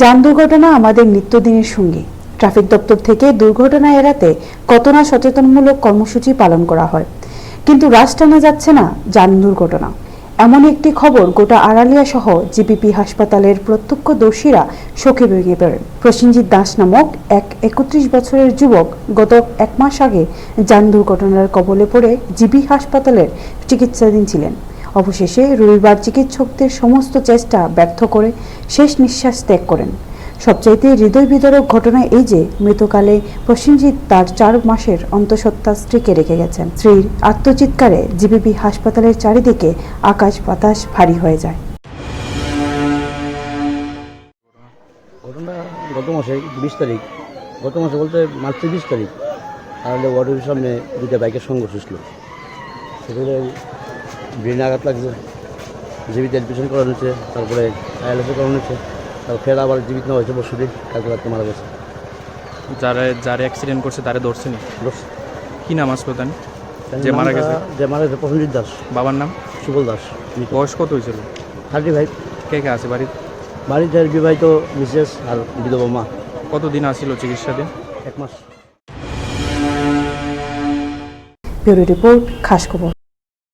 যান দুর্ঘটনা আমাদের নিত্যদিনের সঙ্গী। ট্রাফিক দপ্তর থেকে দুর্ঘটনা এড়াতে কত না সচেতনমূলক কর্মসূচি পালন করা হয়। কিন্তু রাশ টানা যাচ্ছে না যান দুর্ঘটনা। এমন একটি খবর গোটা আড়ালিয়া সহ জিবিপি হাসপাতালের প্রত্যক্ষদর্শীরা শোকে ভেঙে পড়েন। প্রসেনজিৎ দাস নামক এক একত্রিশ বছরের যুবক গত এক মাস আগে যান দুর্ঘটনার কবলে পড়ে জিবি হাসপাতালের চিকিৎসাধীন ছিলেন। অবশেষে রবিবার চিকিৎসকদের সমস্ত চেষ্টা ব্যর্থ করে শেষ নিঃশ্বাস ত্যাগ করেন। সবচাইতে হৃদয় বিদারক ঘটনা এই যে, মৃতকালে প্রসেনজিৎ তার চার মাসের অন্তঃসত্ত্বা স্ত্রীকে রেখে গেছেন। স্ত্রীর আত্মচিৎকারে জিবিপি হাসপাতালের চারিদিকে আকাশ বাতাস ভারী হয়ে যায়। ঘটনা গত মাসে বিশ তারিখ। গত মাসে বলতে মার্চের বিশ তারিখ। তাহলে ওয়ার্ডের সামনে দুইটা বাইকের সংঘর্ষ ছিল। সেখানে ব্রেনে আঘাত লাগছে জীবিত অ্যাডমিশন করানো হয়েছে তারপরে আয়ালসে করানো হয়েছে তারপর ফের আবার জীবিত নেওয়া হয়েছে বসুদি কালকে রাত্রে মারা গেছে। যারা যারা অ্যাক্সিডেন্ট করছে তারা ধরছেনি। কি নাম আসলো যে মারা গেছে? যে মারা গেছে প্রসেনজিৎ দাস। বাবার নাম? সুবল দাস। বয়স কত হয়েছিল? Thirty five. কে কে আছে বাড়ির বাড়িতে বিবাহিত মিসেস আর বিধবা মা। কতদিন আসছিল চিকিৎসাধীন? এক মাস। ব্যুরো রিপোর্ট খাস খবর।